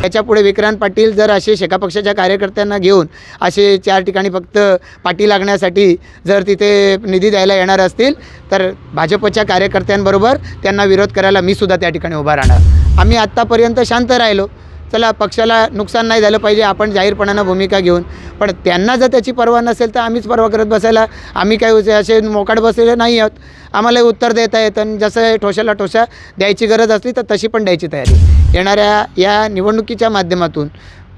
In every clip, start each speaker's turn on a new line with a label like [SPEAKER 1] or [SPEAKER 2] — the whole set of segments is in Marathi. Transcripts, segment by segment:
[SPEAKER 1] त्याच्यापुढे विक्रांत पाटील जर असे शेका पक्षाच्या कार्यकर्त्यांना घेऊन असे चार ठिकाणी फक्त पाठी लागण्यासाठी जर तिथे निधी द्यायला येणार असतील तर भाजपच्या कार्यकर्त्यांबरोबर त्यांना विरोध करायला मी सुद्धा त्या ठिकाणी उभा राहणार. आम्ही आत्तापर्यंत शांत राहिलो. चला पक्षाला नुकसान नाही झालं पाहिजे आपण जाहीरपणानं भूमिका घेऊन. पण त्यांना जर त्याची पर्वा नसेल तर आम्हीच पर्वा करत बसायला आम्ही काय असे मोकाट बसलेले नाही आहोत. आम्हाला उत्तर देता येतं आणि जसं ठोशाला ठोसा द्यायची गरज असली तर तशी पण द्यायची तयारी. येणाऱ्या या निवडणुकीच्या माध्यमातून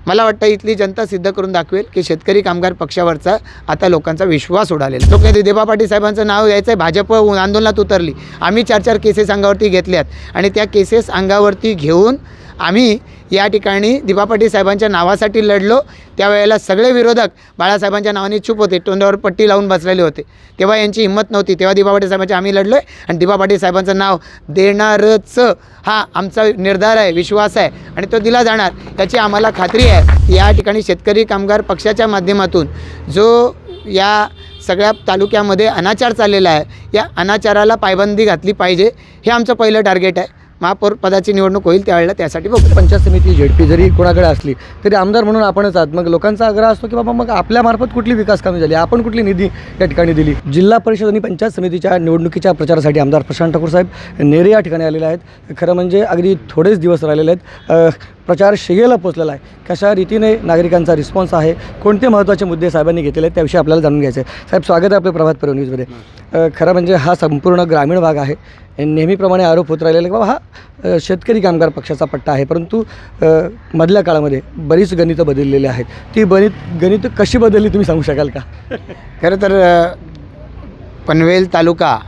[SPEAKER 1] मला वाटतं इथली जनता सिद्ध करून दाखवेल की शेतकरी कामगार पक्षावरचा आता लोकांचा विश्वास उडालेला लोक देबा पाटील साहेबांचं नाव यायचं आहे भाजप आंदोलनात उतरली. आम्ही चार चार केसेस अंगावरती घेतल्यात आणि त्या केसेस अंगावरती घेऊन आम्ही या ठिकाणी दिपा पाटील साहेबांच्या नावासाठी लढलो. त्यावेळेला सगळे विरोधक बाळासाहेबांच्या नावाने चूप होते. तोंडावर पट्टी लावून बसलेले होते. तेव्हा यांची हिंमत नव्हती. तेव्हा दिपा पाटील साहेबांचे आम्ही लढलो आहे आणि दिपा पाटील साहेबांचं नाव देणारच हा आमचा निर्धार आहे विश्वास आहे आणि तो दिला जाणार. याची आम्हाला खात्री आहे. या ठिकाणी शेतकरी कामगार पक्षाच्या माध्यमातून जो या सगळ्या तालुक्यामध्ये अनाचार चाललेला आहे या अनाचाराला पायबंदी घातली पाहिजे हे आमचं पहिलं टार्गेट आहे. महापौर पदाची निवडणूक होईल त्यावेळेला त्यासाठी बघू.
[SPEAKER 2] पंचायत समिती झेडपी जरी कोणाकडे असली तरी आमदार म्हणून आपणच आहात. मग लोकांचा आग्रह असतो की बाबा मग आपल्यामार्फत कुठली विकास कामे झाली? आपण कुठली निधी या ठिकाणी दिली? जिल्हा परिषद आणि पंचायत समितीच्या निवडणुकीच्या प्रचारासाठी आमदार प्रशांत ठाकूर साहेब नेरे या ठिकाणी आलेले आहेत. खरं म्हणजे अगदी थोडेच दिवस राहिलेले आहेत. प्रचार शिगेला पोचलेला आहे. कशा रीतीने नागरिकांचा रिस्पॉन्स आहे कोणते महत्त्वाचे मुद्दे साहेबांनी घेतलेले आहेत त्याविषयी आपल्याला जाणून घ्यायचं आहे. साहेब स्वागत आहे आपले प्रभात पेरो न्यूजमध्ये खरं म्हणजे हा संपूर्ण ग्रामीण भाग आहे. नेहमीप्रमाणे आरोप होत राहिलेला की बाबा हा शेतकरी कामगार पक्षाचा पट्टा आहे. परंतु मधल्या काळामध्ये बरीच गणितं बदललेली आहेत. ती गणित गणितं कशी बदलली तुम्ही सांगू शकाल का?
[SPEAKER 1] खरं तर पनवेल तालुका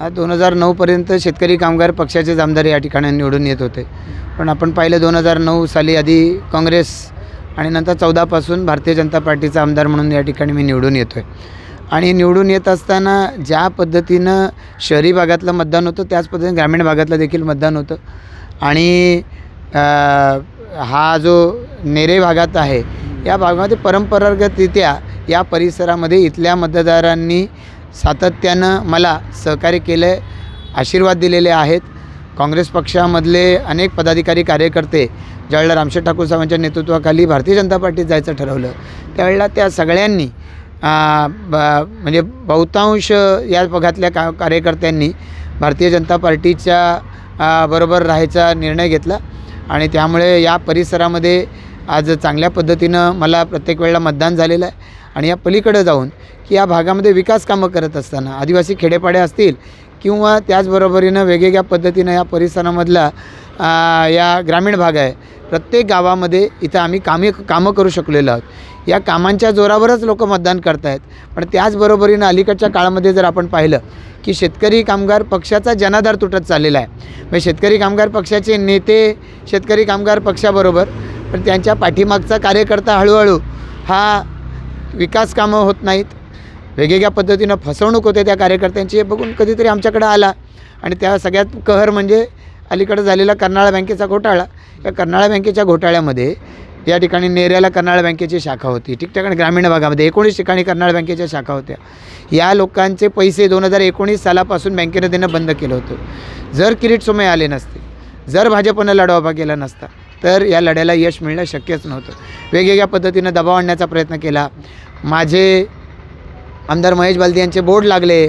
[SPEAKER 1] हा दोन हजार नऊपर्यंत शेतकरी कामगार पक्षाचेच आमदार या ठिकाणी निवडून येत होते. पण आपण पाहिलं दोन हजार नऊ साली आधी काँग्रेस आणि नंतर चौदापासून भारतीय जनता पार्टीचा आमदार म्हणून या ठिकाणी मी निवडून येतो आहे आणि निवडून येत असताना ज्या पद्धतीनं शहरी भागातलं मतदान होतं त्याच पद्धतीने ग्रामीण भागातलं देखील मतदान होतं. आणि हा जो नेरे भागात आहे या भागामध्ये परंपरागतरित्या या परिसरामध्ये इथल्या मतदारांनी सातत्यानं मला सहकार्य केलं आशीर्वाद दिलेले आहेत. काँग्रेस पक्षामधले अनेक पदाधिकारी कार्यकर्ते ज्यावेळेला रामशेठ ठाकूर साहेबांच्या नेतृत्वाखाली भारतीय जनता पार्टीत जायचं ठरवलं त्यावेळेला त्या सगळ्यांनी म्हणजे बहुतांश या भागातल्या का कार्यकर्त्यांनी भारतीय जनता पार्टीच्या बरोबर राहायचा निर्णय घेतला. आणि त्यामुळे या परिसरामध्ये आज चांगल्या पद्धतीनं मला प्रत्येक वेळेला मतदान झालेलं आहे. आणि या पलीकडे जाऊन की या भागामध्ये विकास कामं करत असताना आदिवासी खेडेपाडे असतील किंवा त्याचबरोबरीनं वेगवेगळ्या पद्धतीनं या परिसरामधला या ग्रामीण भाग आहे प्रत्येक गावामध्ये इथं आम्ही कामे कामं करू शकलेलो आहोत. या कामांच्या जोरावरच लोक मतदान करत आहेत पण त्याचबरोबरीनं अलीकडच्या काळामध्ये जर आपण पाहिलं की शेतकरी कामगार पक्षाचा जनाधार तुटत चाललेला आहे. म्हणजे शेतकरी कामगार पक्षाचे नेते शेतकरी कामगार पक्षाबरोबर पण त्यांच्या पाठीमागचा कार्यकर्ता हळूहळू हा विकास कामं होत नाहीत. वेगवेगळ्या पद्धतीनं फसवणूक होते त्या कार्यकर्त्यांची. हे बघून कधीतरी आमच्याकडं आला. आणि त्या सगळ्यात कहर म्हणजे अलीकडं झालेला कर्नाळा बँकेचा घोटाळा. या कर्नाळा बँकेच्या घोटाळ्यामध्ये या ठिकाणी नेऱ्याला कर्नाळा बँकेची शाखा होती. ठिकठिकाणी ग्रामीण भागामध्ये एकोणीस ठिकाणी कर्नाळा बँकेच्या शाखा होत्या. या लोकांचे पैसे दोन हजार एकोणीस सालापासून बँकेनं देणं बंद केलं होतं. जर किरीट सोमय आले नसते जर भाजपनं लढा उभा केला नसता तर या लढ्याला यश मिळणं शक्यच नव्हतं. वेगवेगळ्या पद्धतीनं दबाव आणण्याचा प्रयत्न केला. माझे आमदार महेश बालदी यांचे बोर्ड लागले.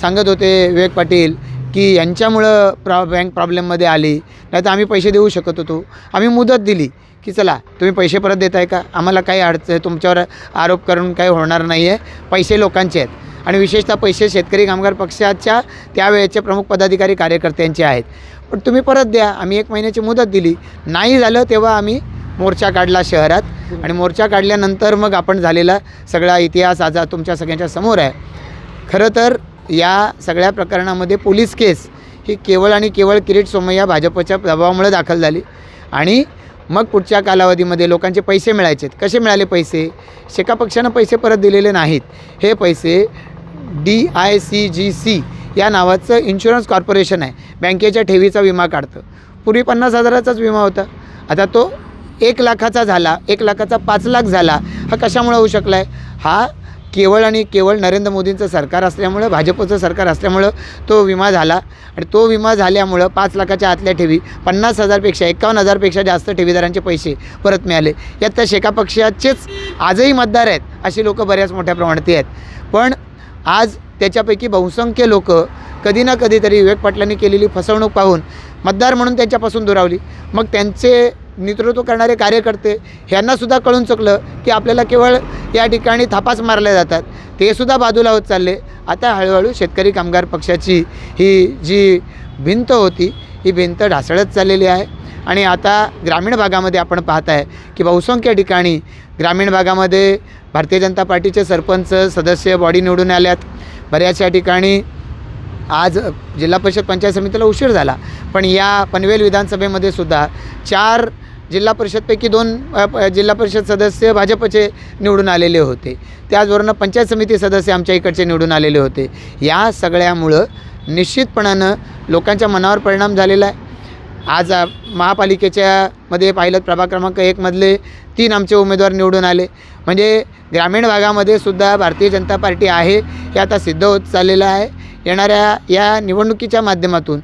[SPEAKER 1] सांगत होते विवेक पाटील की यांच्यामुळं प्रॉ बँक प्रॉब्लेममध्ये आली. नाही तर आम्ही पैसे देऊ शकत होतो. आम्ही मुदत दिली की चला तुम्ही पैसे परत देताय का? आम्हाला काही अडचण तुमच्यावर आरोप करून काही होणार नाही आहे पैसे लोकांचे आहेत. आणि विशेषतः पैसे शेतकरी कामगार पक्षाच्या त्यावेळेचे प्रमुख पदाधिकारी कार्यकर्त्यांचे आहेत. पण तुम्ही परत द्या. आम्ही एक महिन्याची मुदत दिली. नाही झालं तेव्हा आम्ही मोर्चा काढला शहरात. आणि मोर्चा काढल्यानंतर मग आपण झालेला सगळा इतिहास आज तुमच्या सगळ्यांच्या समोर आहे. खरं तर या सगळ्या प्रकरणामध्ये पोलीस केस ही केवळ आणि केवळ किरीट सोमय्या भाजपच्या दबावामुळे दाखल झाली. आणि मग पुढच्या कालावधीमध्ये लोकांचे पैसे मिळायचे कसे मिळाले पैसे? शेका पक्षानं पैसे परत दिलेले नाहीत. हे पैसे D I C G C या नावाचं इन्शुरन्स कॉर्पोरेशन आहे. बँकेच्या ठेवीचा विमा काढतं. पूर्वी पन्नास हजाराचाच विमा होता. आता तो एक लाखाचा झाला. एक लाखाचा पाच लाख झाला. हा कशामुळे होऊ शकला आहे हा केवळ आणि केवळ नरेंद्र मोदींचं सरकार असल्यामुळं भाजपचं सरकार असल्यामुळं तो विमा झाला. आणि तो विमा झाल्यामुळं पाच लाखाच्या आतल्या ठेवी पन्नास हजारपेक्षा एकावन्न हजारपेक्षा जास्त ठेवीदारांचे पैसे परत मिळाले. यात त्या शेका पक्षाचेच आजही मतदार आहेत अशी लोक बऱ्याच मोठ्या प्रमाणात आहेत. पण आज त्याच्यापैकी बहुसंख्य लोक कधी ना कधीतरी विवेक पाटलांनी केलेली फसवणूक पाहून मतदार म्हणून त्यांच्यापासून दुरावली. मग त्यांचे नेतृत्व करणारे कार्यकर्ते ह्यांनासुद्धा कळून चुकलं की आपल्याला केवळ या ठिकाणी थापास मारल्या जातात. ते सुद्धा बाजूला होत चालले. आता हळूहळू शेतकरी कामगार पक्षाची ही जी भिंत होती ही भिंत ढासळत चाललेली आहे. आणि आता ग्रामीण भागामध्ये आपण पाहत आहे की बहुसंख्य ठिकाणी ग्रामीण भागामध्ये भारतीय जनता पार्टीचे सरपंच सदस्य बॉडी निवडून आल्यात. बऱ्याचशा ठिकाणी आज जिल्हा परिषद पंचायत समितीला उशीर झाला. पण या पनवेल विधानसभेमध्ये सुद्धा चार जिल्हा परिषदपैकी दोन जिल्हा परिषद सदस्य भाजपचे निवडून आलेले होते. त्याचबरोबर पंचायत समिती सदस्य आमच्या इकडचे निवडून आलेले होते. या सगळ्यामुळं निश्चितपणानं लोकांच्या मनावर परिणाम झालेला आहे. आज महापालिकेच्या मध्ये पाहिलं प्रभाग क्रमांक एकमधले तीन आमचे उमेदवार निवडून आले. म्हणजे ग्रामीण भागामध्ये सुद्धा भारतीय जनता पार्टी आहे हे आता सिद्ध होत चाललेलं आहे. येणाऱ्या या निवडणुकीच्या माध्यमातून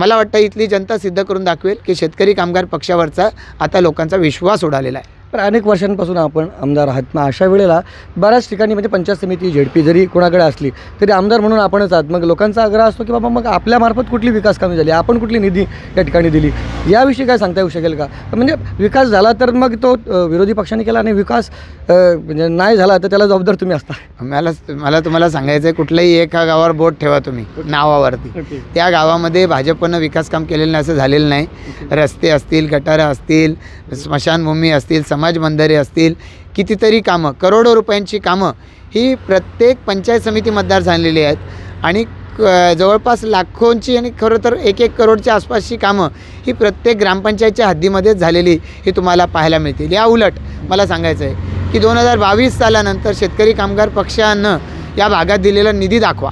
[SPEAKER 1] मला वाटतं इथली जनता सिद्ध करून दाखवेल की शेतकरी कामगार पक्षावरचा आता लोकांचा विश्वास उडालेला आहे.
[SPEAKER 2] पण अनेक वर्षांपासून आपण आमदार आहात. मग अशा वेळेला बऱ्याच ठिकाणी म्हणजे पंचायत समिती झेडपी जरी कोणाकडे असली तरी आमदार म्हणून आपणच आहात. मग लोकांचा आग्रह असतो की बाबा मग आपल्यामार्फत कुठली विकास कामे झाली? आपण कुठली निधी या ठिकाणी दिली? याविषयी काय सांगता येऊ शकेल का? म्हणजे विकास झाला तर मग तो विरोधी पक्षाने केला आणि विकास म्हणजे नाही झाला तर त्याला जबाबदार तुम्ही असता.
[SPEAKER 1] मला मला तुम्हाला सांगायचं आहे कुठल्याही एका गावावर बोट ठेवा तुम्ही नावावरती. त्या गावामध्ये भाजपनं विकास काम केलेलं नाही असं झालेलं नाही. रस्ते असतील गटारं असतील स्मशानभूमी असतील समाज बंधारे असतील कितीतरी कामं करोडो रुपयांची कामं ही प्रत्येक पंचायत समिती मतदार झालेली आहेत. आणि क- जवळपास लाखोंची आणि खरं तर एक एक करोडच्या आसपासची कामं ही प्रत्येक ग्रामपंचायतच्या हद्दीमध्येच झालेली ही तुम्हाला पाहायला मिळतील. या उलट मला सांगायचं आहे की दोन हजार बावीस सालानंतर शेतकरी कामगार पक्षानं या भागात दिलेला निधी दाखवा.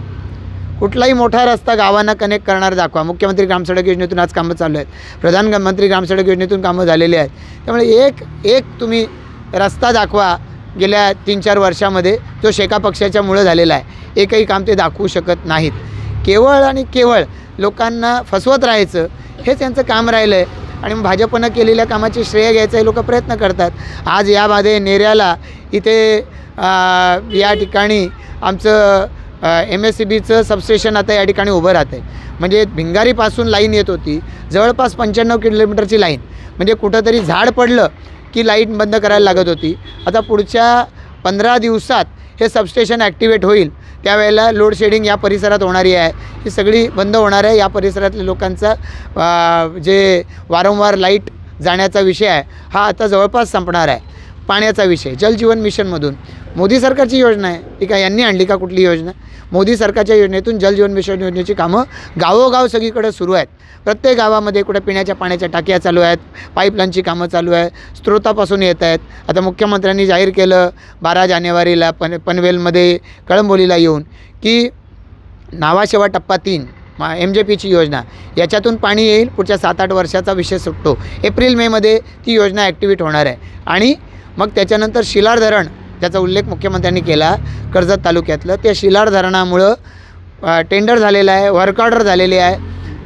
[SPEAKER 1] कुठलाही मोठा रस्ता गावांना कनेक्ट करणार दाखवा. मुख्यमंत्री ग्रामसडक योजनेतून आज कामं चालू आहेत. प्रधानमंत्री ग्रामसडक योजनेतून कामं झालेली आहेत. त्यामुळे एक एक तुम्ही रस्ता दाखवा गेल्या तीन चार वर्षामध्ये जो शेका पक्षाच्यामुळं झालेला आहे. एकही काम ते दाखवू शकत नाहीत. केवळ आणि केवळ लोकांना फसवत राहायचं हेच त्यांचं काम राहिलं आहे आणि भाजपनं केलेल्या कामाचे श्रेय घ्यायचं हे लोक प्रयत्न करतात. आज यामध्ये नेऱ्याला इथे या ठिकाणी आमचं एम एस सी बीचं सबस्टेशन आता या ठिकाणी उभं राहतं आहे म्हणजे भिंगारीपासून लाईन येत होती. जवळपास पंच्याण्णव किलोमीटरची लाईन. म्हणजे कुठंतरी झाड पडलं की लाइट बंद करायला लागत होती. आता पुढच्या पंधरा दिवसात हे सबस्टेशन ॲक्टिवेट होईल. त्यावेळेला लोड शेडिंग या परिसरात होणारी आहे. ही सगळी बंद होणार आहे. या परिसरातल्या लोकांचा जे वारंवार लाइट जाण्याचा विषय आहे हा आता जवळपास संपणार आहे. पाण्याचा विषय जलजीवन मिशनमधून. मोदी सरकारची योजना आहे. ती काय यांनी आणली का कुठली योजना? मोदी सरकारच्या योजनेतून जलजीवन मिशन योजनेची कामं गावोगाव सगळीकडे सुरू आहेत. प्रत्येक गावामध्ये कुठे पिण्याच्या पाण्याच्या टाक्या चालू आहेत पाईपलाईनची कामं चालू आहे स्त्रोतापासून येत आहेत. आता मुख्यमंत्र्यांनी जाहीर केलं बारा जानेवारीला पन पनवेलमध्ये कळंबोलीला येऊन की नावाशेवा टप्पा तीन मा एम जे पीची योजना. याच्यातून पाणी येईल पुढच्या सात आठ वर्षाचा विषय सुटतो. एप्रिल मेमध्ये ती योजना ॲक्टिवेट होणार आहे. आणि मग त्याच्यानंतर शिलार धरण ज्याचा उल्लेख मुख्यमंत्र्यांनी केला कर्जत तालुक्यातलं त्या शिलार धरणामुळं टेंडर झालेलं आहे वर्क ऑर्डर झालेली आहे.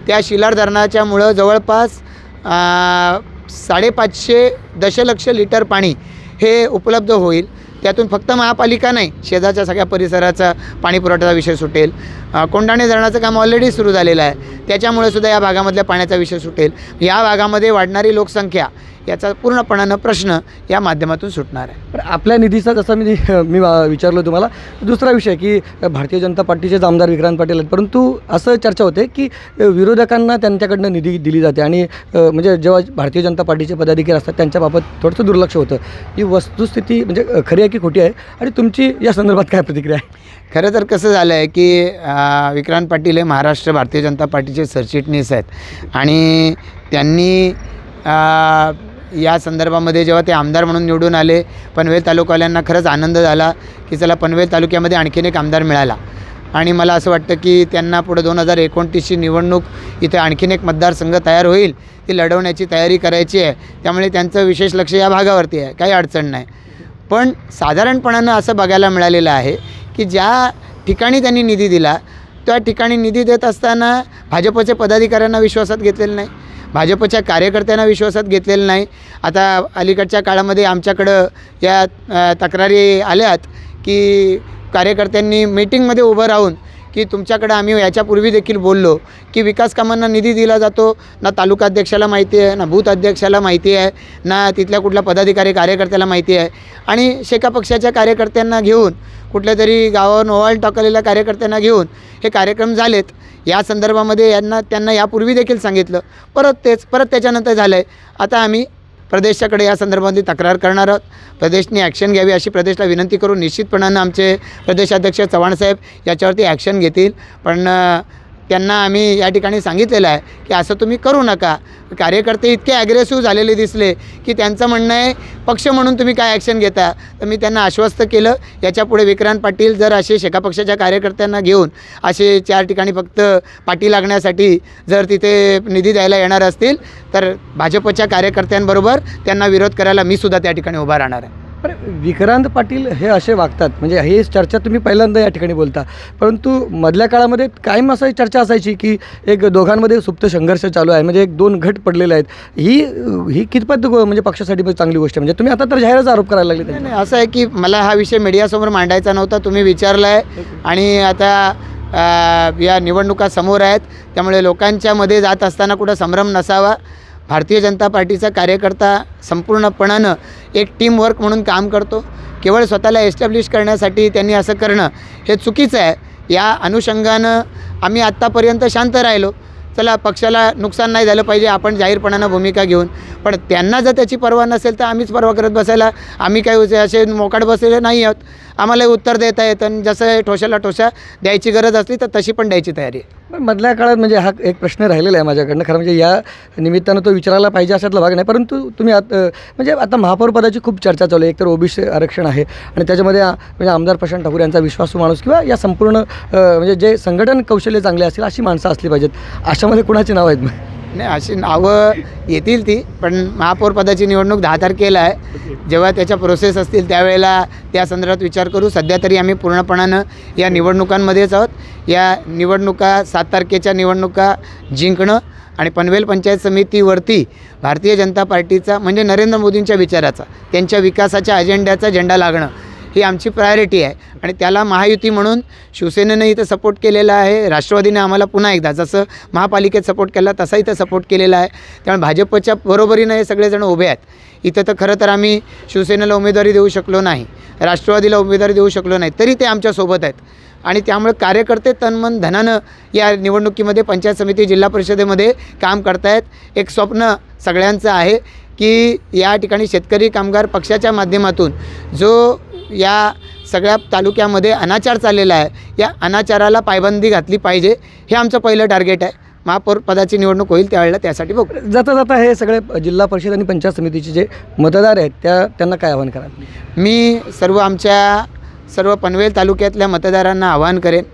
[SPEAKER 1] त्या शिलार धरणाच्यामुळं जवळपास साडेपाचशे दशलक्ष लिटर पाणी हे उपलब्ध होईल. त्यातून फक्त महापालिका नाही शेजारच्या सगळ्या परिसराचा पाणीपुरवठ्याचा विषय सुटेल. कोंडाणे धरणाचं काम ऑलरेडी सुरू झालेलं आहे. त्याच्यामुळे सुद्धा या भागामधल्या पाण्याचा विषय सुटेल. या भागामध्ये वाढणारी लोकसंख्या याचा पूर्णपणानं प्रश्न या माध्यमातून सुटणार आहे.
[SPEAKER 2] पण आपल्या निधीचा जसा मी मी विचारलो तुम्हाला दुसरा विषय की भारतीय जनता पार्टीचेच आमदार विक्रांत पाटील आहेत परंतु असं चर्चा होते की विरोधकांना त्यांच्याकडनं निधी दिली जाते आणि म्हणजे जेव्हा भारतीय जनता पार्टीचे पदाधिकारी असतात त्यांच्याबाबत थोडंसं दुर्लक्ष होतं. ही वस्तुस्थिती म्हणजे खरी आहे की खोटी आहे? आणि तुमची या संदर्भात काय प्रतिक्रिया आहे?
[SPEAKER 1] खरं तर कसं झालं आहे की विक्रांत पाटील हे महाराष्ट्र भारतीय जनता पार्टीचे सरचिटणीस आहेत. आणि त्यांनी या संदर्भामध्ये जेव्हा ते आमदार म्हणून निवडून आले पनवेल तालुकावाल्यांना खरंच आनंद झाला की चला पनवेल तालुक्यामध्ये आणखीन एक आमदार मिळाला. आणि मला असं वाटतं की त्यांना पुढे दोन हजार एकोणतीसची निवडणूक इथे आणखीन एक मतदारसंघ तयार होईल ती लढवण्याची तयारी करायची आहे. त्यामुळे त्यांचं विशेष लक्ष या भागावरती आहे काही अडचण नाही. पण साधारणपणानं असं बघायला मिळालेलं आहे की ज्या ठिकाणी त्यांनी निधी दिला त्या ठिकाणी निधी देत असताना भाजपच्या पदाधिकाऱ्यांना विश्वासात घेतलेलं नाही. भाजपच्या कार्यकर्त्यांना विश्वासात घेतलेलं नाही. आता अलीकडच्या काळामध्ये आमच्याकडं या तक्रारी आल्यात की कार्यकर्त्यांनी मीटिंगमध्ये उभं राहून की तुमच्याकडं आम्ही याच्यापूर्वी देखील बोललो की विकास कामांना निधी दिला जातो. ना तालुका अध्यक्षाला माहिती आहे ना बूथ अध्यक्षाला माहिती आहे ना तिथल्या कुठल्या पदाधिकारी कार्यकर्त्याला माहिती आहे. आणि शेका पक्षाच्या कार्यकर्त्यांना घेऊन कुठल्या तरी गावावर ओवाळ टाकलेल्या कार्यकर्त्यांना घेऊन हे कार्यक्रम झालेत. या संदर्भामध्ये यांना त्यांना यापूर्वी देखील सांगितलं. परत तेच परत त्याच्यानंतर झालं आहे आता आम्ही प्रदेशाकडे या संदर्भामध्ये तक्रार करणार आहोत. प्रदेशने ॲक्शन घ्यावी अशी प्रदेशला विनंती करून निश्चितपणानं आमचे प्रदेशाध्यक्ष चव्हाणसाहेब याच्यावरती ॲक्शन घेतील. पण त्यांना आम्ही या ठिकाणी सांगितलेलं आहे की असं तुम्ही करू नका. कार्यकर्ते इतके ॲग्रेसिव्ह झालेले दिसले की त्यांचं म्हणणं आहे पक्ष म्हणून तुम्ही काय ॲक्शन घेता? तर मी त्यांना आश्वस्त केलं. याच्यापुढे विक्रांत पाटील जर असे शेका पक्षाच्या कार्यकर्त्यांना घेऊन असे चार ठिकाणी फक्त पाठी लागण्यासाठी जर तिथे निधी द्यायला येणार असतील तर भाजपच्या कार्यकर्त्यांबरोबर त्यांना विरोध करायला मी सुद्धा त्या ठिकाणी उभा राहणार आहे.
[SPEAKER 2] विक्रांत पाटील हे असे वागतात. म्हणजे ही चर्चा तुम्ही पहिल्यांदा या ठिकाणी बोलता. परंतु मधल्या काळामध्ये कायम असं चर्चा असायची की एक दोघांमध्ये सुप्त संघर्ष चालू आहे. म्हणजे एक दोन गट पडलेले आहेत. ही ही कितपत म्हणजे पक्षासाठी पण चांगली गोष्ट आहे. म्हणजे तुम्ही आता तर जाहीरच आरोप करायला लागले
[SPEAKER 1] नाही असं आहे की मला हा विषय मीडियासमोर मांडायचा नव्हता. तुम्ही विचारला आहे आणि आता या निवडणुका समोर आहेत. त्यामुळे लोकांच्या मध्ये जात असताना कुठं संभ्रम नसावा. भारतीय जनता पार्टीचा कार्यकर्ता संपूर्णपणानं एक टीमवर्क म्हणून काम करतो. केवळ स्वतःला एस्टॅब्लिश करण्यासाठी त्यांनी असं करणं हे चुकीचं आहे. या अनुषंगानं आम्ही आत्तापर्यंत शांत राहिलो. चला पक्षाला नुकसान नाही झालं पाहिजे आपण जाहीरपणानं भूमिका घेऊन. पण त्यांना जर त्याची पर्वा नसेल तर आम्हीच पर्वा करत बसायला. आम्ही काही असे मोकाट बसलेले नाही आहोत. आम्हाला उत्तर देता येतं आणि जसं ठोशाला ठोशा द्यायची गरज असली तर तशी पण द्यायची तयारी आहे.
[SPEAKER 2] पण मधल्या काळात म्हणजे हा एक प्रश्न राहिलेला आहे माझ्याकडनं खरं म्हणजे या निमित्तानं तो विचारायला पाहिजे अशातला भाग नाही परंतु तुम्ही आत म्हणजे आता महापौरपदाची खूप चर्चा चालू आहे एकतर ओबीसी आरक्षण आहे आणि त्याच्यामध्ये म्हणजे आमदार प्रशांत ठाकूर यांचा विश्वासू माणूस किंवा या संपूर्ण म्हणजे जे संघटन कौशल्य चांगले असतील अशी माणसं असली पाहिजेत अशामध्ये कुणाची नावं आहेत
[SPEAKER 1] नाही अशी नावं येतील ती पण महापौरपदाची निवडणूक दहा तारखेला आहे. जेव्हा त्याच्या प्रोसेस असतील त्यावेळेला त्या संदर्भात विचार करू. सध्या तरी आम्ही पूर्णपणानं या निवडणुकांमध्येच आहोत. या निवडणुका सात तारखेच्या निवडणुका जिंकणं आणि पनवेल पंचायत समितीवरती भारतीय जनता पार्टीचा म्हणजे नरेंद्र मोदींच्या विचाराचा त्यांच्या विकासाच्या अजेंड्याचा झेंडा लागणं ही आमची प्रायोरिटी आहे. आणि त्याला महायुती म्हणून शिवसेनेनं इथं सपोर्ट केलेला आहे. राष्ट्रवादीने आम्हाला पुन्हा एकदा जसं महापालिकेत सपोर्ट केला तसा इथं सपोर्ट केलेला आहे. त्यामुळे भाजपच्या बरोबरीनं हे सगळेजण उभे आहेत. इथं तर खरं तर आम्ही शिवसेनेला उमेदवारी देऊ शकलो नाही. राष्ट्रवादीला उमेदवारी देऊ शकलो नाही. तरी ते आमच्यासोबत आहेत. आणि त्यामुळे कार्यकर्ते तनमन धनानं या निवडणुकीमध्ये पंचायत समिती जिल्हा परिषदेमध्ये काम करतायत. एक स्वप्न सगळ्यांचं आहे की या ठिकाणी शेतकरी कामगार पक्षाच्या माध्यमातून जो या सगळ्या तालुक्यामध्ये अनाचार चाललेला आहे. या अनाचाराला पायबंदी घातली पाहिजे हे आमचं पहिलं टार्गेट आहे. महापौर पदाची निवडणूक होईल त्यावेळेला त्यासाठी बघू.
[SPEAKER 2] जाता जाता हे सगळे जिल्हा परिषद आणि पंचायत समितीचे जे मतदार आहेत त्या त्यांना काय आव्हान कराल?
[SPEAKER 1] मी सर्व आमच्या सर्व पनवेल तालुक्यातल्या मतदारांना आवाहन करेन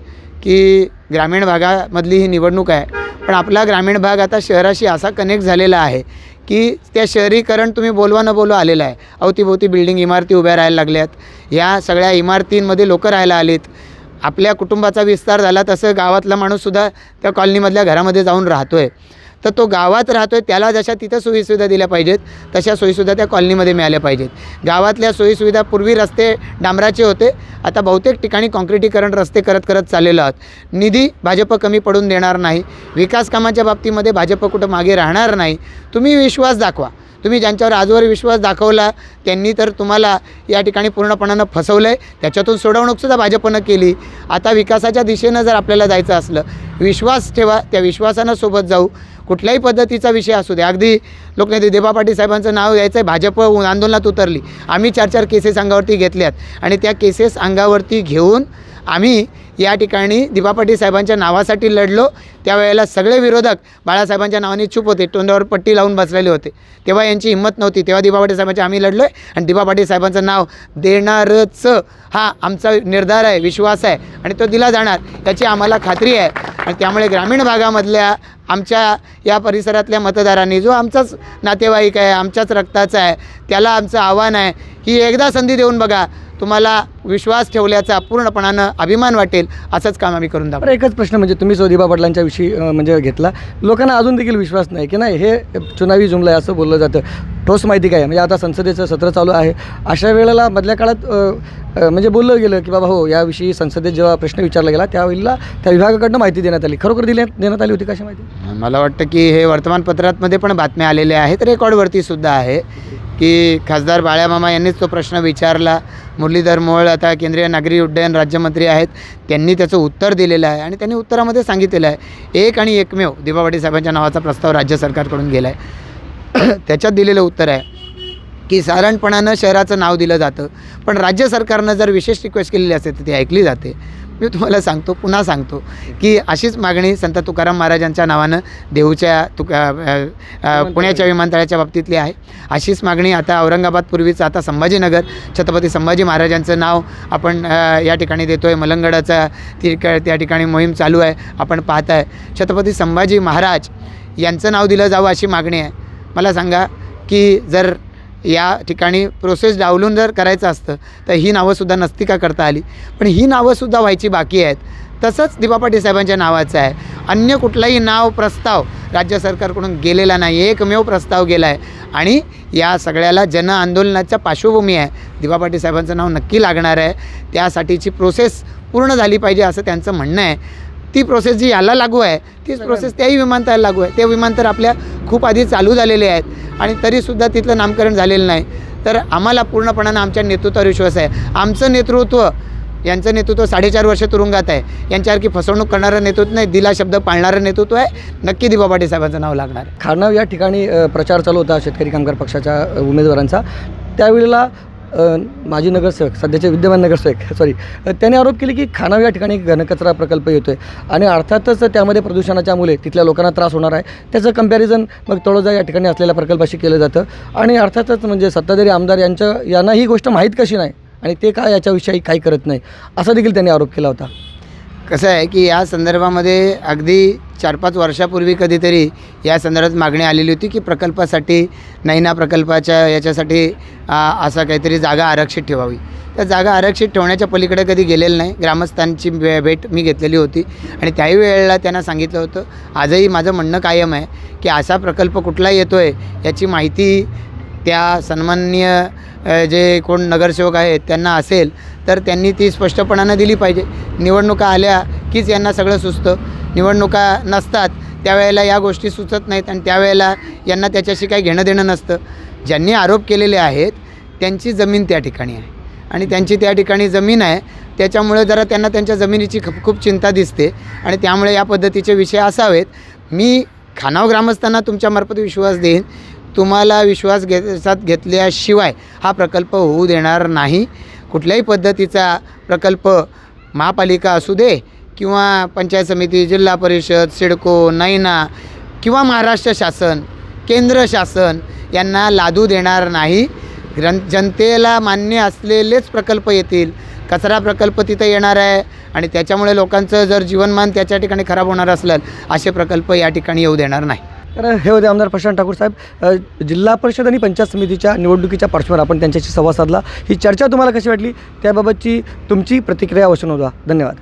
[SPEAKER 1] की ग्रामीण भागामधली ही निवडणूक आहे. पण आपला ग्रामीण भाग आता शहराशी असा कनेक्ट झालेला आहे की त्या शहरीकरण तुम्ही बोलवा न बोलवा आलेलं आहे. अवतीभोवती बिल्डिंग इमारती उभ्या राहायला लागल्यात. ह्या सगळ्या इमारतींमध्ये लोकं राहायला आलीत. आपल्या कुटुंबाचा विस्तार झाला तसं गावातला माणूससुद्धा त्या कॉलनीमधल्या घरामध्ये जाऊन राहतो आहे तर तो गावात राहतो आहे त्याला जशा तिथं सोयीसुविधा दिल्या पाहिजेत तशा सोयीसुविधा त्या कॉलनीमध्ये मिळाल्या पाहिजेत. गावातल्या सोयीसुविधा पूर्वी रस्ते डांबराचे होते आता बहुतेक ठिकाणी काँक्रिटीकरण रस्ते करत करत चाललेलो आहोत. निधी भाजप कमी पडून देणार नाही विकास कामाच्या बाबतीमध्ये भाजप कुठं मागे राहणार नाही तुम्ही विश्वास दाखवा. तुम्ही ज्यांच्यावर आजवर विश्वास दाखवला त्यांनी तर तुम्हाला या ठिकाणी पूर्णपणानं फसवलं आहे त्याच्यातून सोडवणूकसुद्धा भाजपनं केली. आता विकासाच्या दिशेनं जर आपल्याला जायचं असलं विश्वास ठेवा त्या विश्वासानं सोबत जाऊ. कुठल्याही पद्धतीचा विषय असू दे. अगदी लोकनेते देबा पाटील साहेबांचं नाव यायचं आहे भाजप आंदोलनात उतरली. आम्ही चार चार केसेस अंगावरती घेतल्यात. आणि त्या केसेस अंगावरती घेऊन आम्ही या ठिकाणी दिबा पाटील साहेबांच्या नावासाठी लढलो. त्यावेळेला सगळे विरोधक बाळासाहेबांच्या नावाने चूप होते तोंडावर पट्टी लावून बसलेले होते. तेव्हा यांची हिंमत नव्हती. तेव्हा दिबा पाटील साहेबांच्या आम्ही लढलो आहे आणि दिबा पाटील साहेबांचं नाव देणारच हा आमचा निर्धार आहे विश्वास आहे आणि तो दिला जाणार. याची आम्हाला खात्री आहे. आणि त्यामुळे ग्रामीण भागामधल्या आमच्या या परिसरातल्या मतदारांनी जो आमचाच नातेवाईक आहे आमच्याच रक्ताचा आहे त्याला आमचं आव्हान आहे ही एकदा संधी देऊन बघा तुम्हाला विश्वास ठेवल्याचा पूर्णपणानं अभिमान वाटेल असंच काम आम्ही करून दाखवू.
[SPEAKER 2] एकच प्रश्न म्हणजे तुम्ही सोदिबा पाटलांच्या विषयी म्हणजे घेतला लोकांना अजून देखील विश्वास नाही की नाही हे चुनावी जुमला आहे असं बोललं जातं. ठोस माहिती काय म्हणजे आता संसदेचं सत्र चालू आहे. अशा वेळेला मधल्या काळात म्हणजे बोललं गेलं की बाबा हो याविषयी संसदेत जेव्हा प्रश्न विचारला गेला त्यावेळेला त्या विभागाकडनं माहिती देण्यात आली. खरोखर दिली देण्यात आली होती कशी माहिती?
[SPEAKER 1] मला वाटतं की हे वर्तमानपत्रांमध्ये पण बातम्या आलेल्या आहेत. रेकॉर्डवरती सुद्धा आहे की खासदार बाळ्यामामा यांनीच तो प्रश्न विचारला. मुरलीधर मोहोळ आता केंद्रीय नागरी उड्डयन राज्यमंत्री आहेत त्यांनी त्याचं उत्तर दिलेलं आहे आणि त्यांनी उत्तरामध्ये सांगितलेलं आहे. एक आणि एकमेव दिबा साहेबांच्या नावाचा प्रस्ताव राज्य सरकारकडून गेला आहे त्याच्यात दिलेलं उत्तर आहे. की साधारणपणानं शहराचं नाव दिलं जातं. पण राज्य सरकारनं जर विशेष रिक्वेस्ट केलेली असेल तर ती ऐकली जाते. मी तुम्हाला सांगतो पुन्हा सांगतो की अशीच मागणी संत तुकाराम महाराजांच्या नावानं देऊच्या तुका पुण्याच्या विमानतळाच्या बाबतीतली आहे. अशीच मागणी आता औरंगाबाद पूर्वीचं आता संभाजीनगर छत्रपती संभाजी महाराजांचं नाव आपण या ठिकाणी देतो आहे मलंगडाचा ती त्या ठिकाणी मोहीम चालू आहे आपण पाहत आहे छत्रपती संभाजी महाराज यांचं नाव दिलं जावं अशी मागणी आहे. मला सांगा की जर या ठिकाणी प्रोसेस डावलून जर करायचं असतं तर ही नावंसुद्धा नसती का करता आली. पण ही नावंसुद्धा व्हायची बाकी आहेत. तसंच दिबा पाटील साहेबांच्या नावाचं आहे. अन्य कुठलाही नाव प्रस्ताव राज्य सरकारकडून गेलेला नाही एकमेव प्रस्ताव गेला आहे आणि या सगळ्याला जन आंदोलनाच्या पार्श्वभूमी आहे. दिबा पाटील साहेबांचं नाव नक्की लागणार आहे. त्यासाठीची प्रोसेस पूर्ण झाली पाहिजे असं त्यांचं म्हणणं आहे. ती प्रोसेस जी याला लागू आहे तीच प्रोसेस त्याही विमानतळाला लागू आहे. ते विमानतळ आपल्या खूप आधी चालू झालेले आहेत आणि तरीसुद्धा तिथलं नामकरण झालेलं नाही. तर आम्हाला पूर्णपणानं आमच्या नेतृत्वावर विश्वास आहे. आमचं नेतृत्व यांचं नेतृत्व साडेचार वर्ष तुरुंगात आहे. यांच्यासारखी फसवणूक करणारं नेतृत्व नाही दिला शब्द पाळणारं नेतृत्व आहे. नक्की दिबा पाटील साहेबांचं नाव लागणार
[SPEAKER 2] खारनाव या ठिकाणी प्रचार चालू होता शेतकरी कामगार पक्षाच्या उमेदवारांचा. त्यावेळेला माजी नगरसेवक सध्याचे विद्यमान नगरसेवक सॉरी त्याने त्यांनी आरोप केले की खानाव या ठिकाणी घनकचरा प्रकल्प येतो आहे आणि अर्थातच त्यामध्ये प्रदूषणाच्यामुळे तिथल्या लोकांना त्रास होणार आहे. त्याचं कंपॅरिझन मग तळोजा या ठिकाणी असलेल्या प्रकल्पाशी केलं जातं. आणि अर्थातच म्हणजे सत्ताधारी आमदार यांच्या यांना ही गोष्ट माहीत कशी नाही आणि ते काय याच्याविषयी काही करत नाही असा देखील त्यांनी आरोप केला होता.
[SPEAKER 1] कसं आहे की या संदर्भामध्ये अगदी चार पाच वर्षापूर्वी कधीतरी या संदर्भात मागणी आलेली होती की प्रकल्पासाठी नैना प्रकल्पाच्या याच्यासाठी असा काहीतरी जागा आरक्षित ठेवावी. त्या जागा आरक्षित ठेवण्याच्या पलीकडे कधी गेलेलं नाही. ग्रामस्थांची भे भेट मी घेतलेली होती आणि त्याही वेळेला त्यांना सांगितलं होतं आजही माझं म्हणणं कायम आहे की असा प्रकल्प कुठला येतो आहे याची माहिती त्या सन्माननीय जे कोण नगरसेवक आहेत त्यांना असेल तर त्यांनी ती स्पष्टपणानं दिली पाहिजे. निवडणुका आल्या कीच यांना सगळं सुचतं. निवडणुका नसतात त्यावेळेला या गोष्टी सुचत नाहीत आणि त्यावेळेला यांना त्याच्याशी काही घेणं देणं नसतं. ज्यांनी आरोप केलेले आहेत त्यांची जमीन त्या ठिकाणी आहे. आणि त्यांची त्या ठिकाणी जमीन आहे त्याच्यामुळे जरा त्यांना त्यांच्या जमिनीची खूप खूप चिंता दिसते. आणि त्यामुळे या पद्धतीचे विषय असावेत. मी खानाव ग्रामस्थांना तुमच्यामार्फत विश्वास देईन. तुम्हाला विश्वास घेत घेतल्याशिवाय हा प्रकल्प होऊ देणार नाही. कुठल्याही पद्धतीचा प्रकल्प महापालिका असू दे किंवा पंचायत समिती जिल्हा परिषद सिडको नैना किंवा महाराष्ट्र शासन केंद्र शासन यांना लादू देणार नाही. ग्रं जनतेला मान्य असलेलेच प्रकल्प येतील. कचरा प्रकल्प तिथं येणार आहे आणि त्याच्यामुळे लोकांचं जर जीवनमान त्याच्या ठिकाणी खराब होणार असलं असे प्रकल्प या ठिकाणी येऊ देणार नाही.
[SPEAKER 2] तर हे होते आमदार प्रशांत ठाकूर साहेब. जिल्हा परिषद आणि पंचायत समितीच्या निवडणुकीच्या पार्श्वभूमीवर आपण त्यांच्याशी संवाद साधला. ही चर्चा तुम्हाला कशी वाटली? त्याबाबतची तुमची प्रतिक्रिया अवश्य नोंदवा. धन्यवाद.